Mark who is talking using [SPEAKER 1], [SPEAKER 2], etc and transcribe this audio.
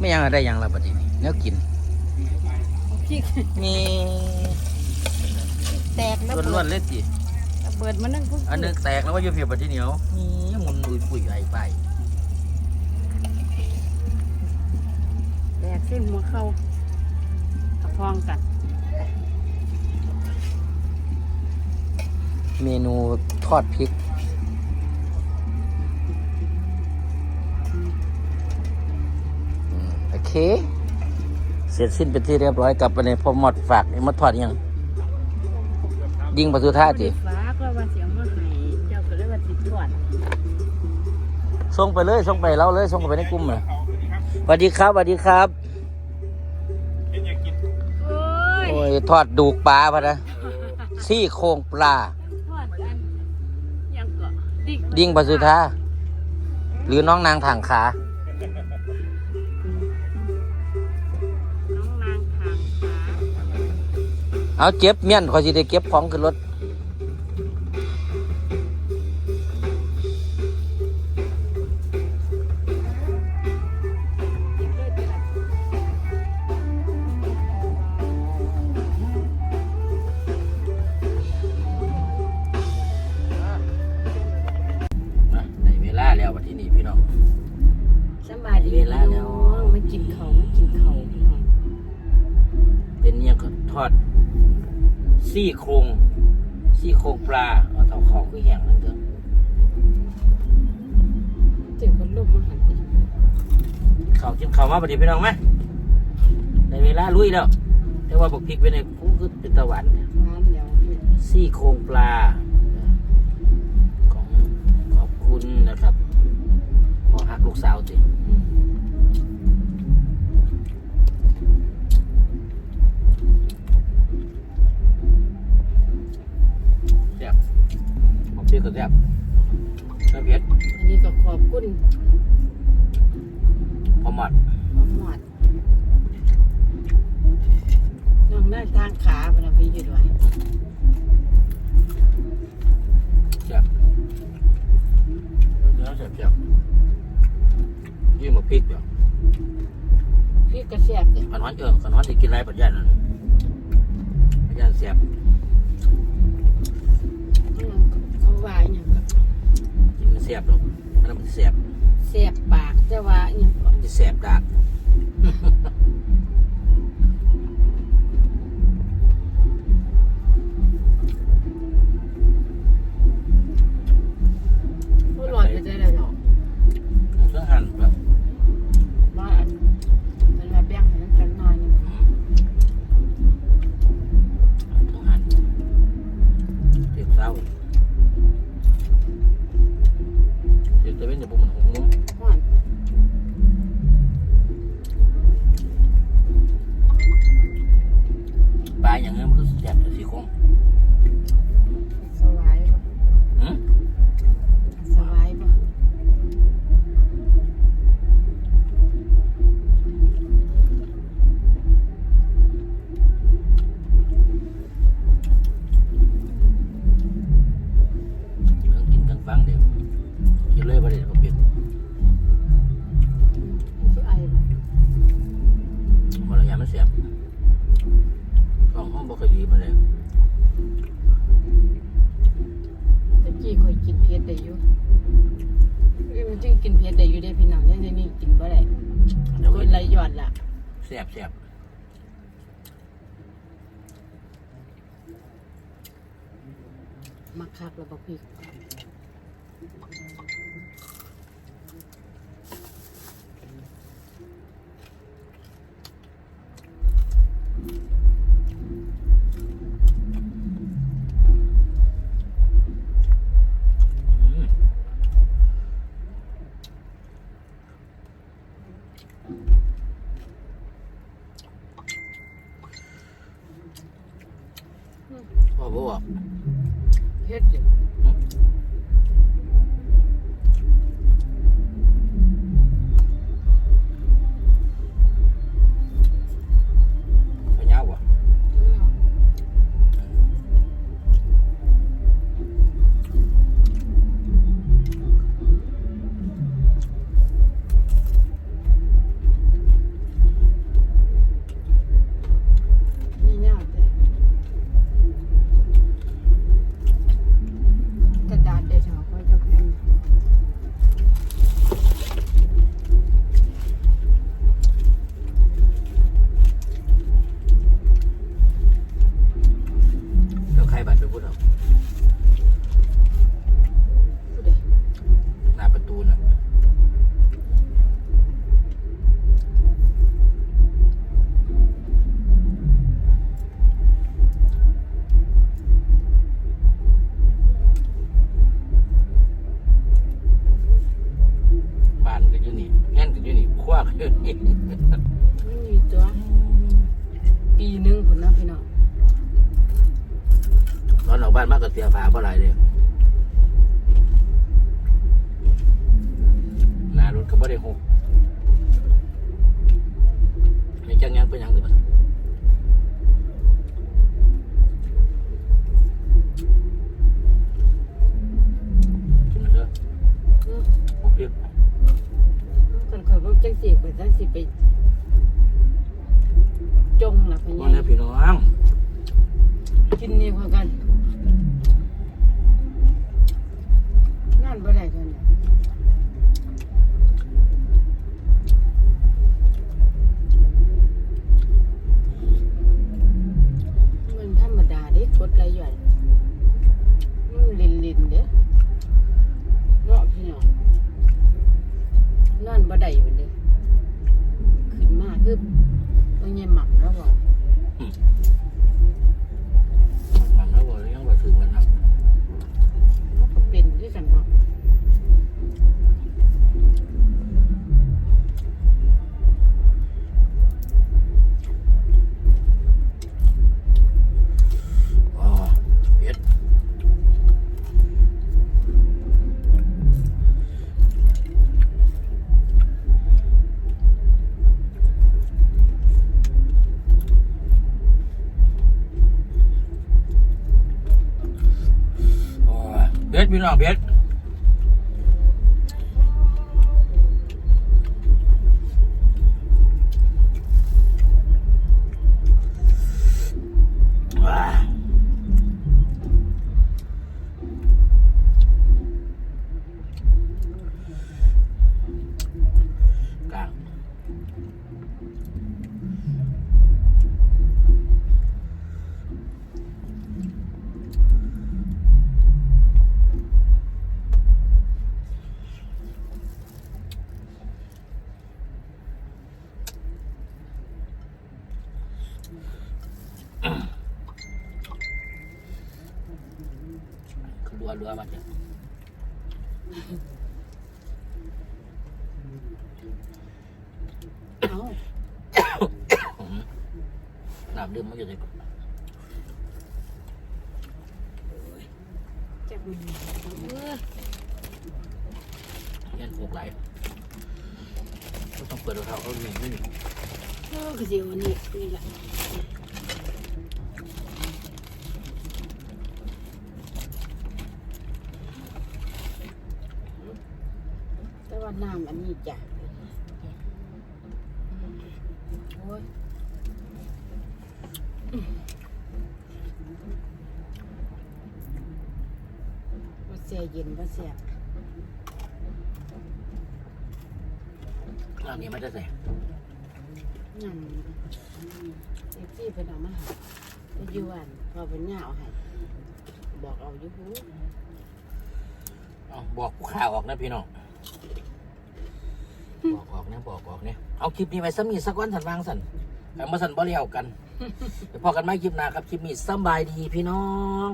[SPEAKER 1] ไม่ยังได้หยังละบัดนี้เนื้อกิน
[SPEAKER 2] พริก
[SPEAKER 1] มี
[SPEAKER 2] แตกแล้ว
[SPEAKER 1] ล้วนๆเลยสิ
[SPEAKER 2] เบิดมันนั่งพุ่ง
[SPEAKER 1] อันหนึงแตกแล้วว่าอยู่เพียบบัดที่เหนียวมีหมุนอุยปุยไอ้ไป
[SPEAKER 2] แตกเส้นหัวเข้าตะพองกัน
[SPEAKER 1] เมนูทอดพริก เค เสร็จสิ้นเป็นที่เรียบร้อยกลับไปในพอหมดฝากนี่มาทอดยังยิงประตูท่าจี
[SPEAKER 2] ฟ้าก็ว่าเสียงมาให้เจ้าก็เลยว่าติดทอด
[SPEAKER 1] ส่งไปเลยส่งไปเราเลยส่งไปในกลุ่มเลยสวัสดีครับสวัสดีครับ
[SPEAKER 2] โอ้ย
[SPEAKER 1] โอ้ยทอดดูกปลาพะนะซี่โครงปลา
[SPEAKER 2] ทอดอันยังก็ดิ่ง
[SPEAKER 1] ดิ้งประตูท่าหรือน้องนางถังขา เอาเจ็บเมียนคอยสิได้เก็บของขึ้นรถในเวลาแล้ววันที่นี่พี่น้อง
[SPEAKER 2] สบายดี
[SPEAKER 1] เวลาแล้ว
[SPEAKER 2] น้องมากินเขาวมากินเขาวพี่น้อง
[SPEAKER 1] เป็นเนี่ยก็ทอด ซี่โครงซี่โครงปลาเอาเท่าเขาคือแห้งนั่นเถอะ
[SPEAKER 2] เจ็บคนลุกมาหันไป
[SPEAKER 1] เขากินเขาวมาพอดีพี่น้องไหมในเวลาลุยแล้วแต่ว่าบอกพริกไปในกูคือเป็นตะวันเนี่ย
[SPEAKER 2] ร้านเดียว
[SPEAKER 1] ซี่โครงปลา ของขอบคุณนะครับพอหักลูกสาวสิ
[SPEAKER 2] อืม
[SPEAKER 1] บอกพริกก็แซ่บแซ่บเผ็ด
[SPEAKER 2] อันนี้ก็ขอบคุณ
[SPEAKER 1] พอหมด
[SPEAKER 2] พ่อหมอดน้องได้ทางขาพนักพี่อยู่ด้วย
[SPEAKER 1] แซ่บ
[SPEAKER 2] ห
[SPEAKER 1] รอกมันมันแซ่บ
[SPEAKER 2] แซ่บปากแต่ว่าอหย่างก็
[SPEAKER 1] มันจะแซ่บดาก ของห้องบ่เคยดีมาเลย
[SPEAKER 2] ตะกี้ค่อยกินเผ็ดได้อยู่เอ้ยมันจึงกินเผ็ดได้อยู่ได้พี่น้องยังนี่กินบ่ได้
[SPEAKER 1] เดี๋ยว
[SPEAKER 2] คนไรหย่อนล่ะ
[SPEAKER 1] แซ่บแซ่บ
[SPEAKER 2] มักคักแล้วบ่พริก
[SPEAKER 1] มากกับเสียฟ้าเพราะอะไรเนี่ยหนารถก็บ่ได้หกไม่จังยังเป็นยังสิบัดกินมันเถอะ
[SPEAKER 2] อืม
[SPEAKER 1] บ่เพียบ
[SPEAKER 2] คนคอยบอกจังสิไปจังสิไปจงหล่ะพี่
[SPEAKER 1] บ่
[SPEAKER 2] ให
[SPEAKER 1] แน่
[SPEAKER 2] ญ่
[SPEAKER 1] พี่น้อง
[SPEAKER 2] กินนี่พอกัน นั่น อ้ยเรั
[SPEAKER 1] วรัวมาจ้ะ
[SPEAKER 2] เอา
[SPEAKER 1] น้ำดื่มมันอยู่ใน
[SPEAKER 2] จับมันเออ
[SPEAKER 1] เงี้ยหกไหลก็ต้องเปิดรองเท้าเขาเหม็นไม่หนี
[SPEAKER 2] เออคือสิวันนี้นี่แหละแต่ว่าน้ำอันนี้จ้ะโอ้ยว่าเสียเย็นว่าเสีย
[SPEAKER 1] อันนี้ไม่ได้ใส่
[SPEAKER 2] นั่นเอฟซีเป็นเอามาให้ไปอยูอันพอเป็นเหงาให้บอกเอาอยู่หู
[SPEAKER 1] เอาบอกผู้ข่าวออกนะพี่น้อง บอกออกนะบอกออกเนี่ยเอาคลิปนี้ไว้ซ้ำนี่สักวันสันวางสันแต่มาสันบ่เลี้ยวกันพอกันไม่คลิปหน้าครับคลิปนี้สำบายดีพี่น้อง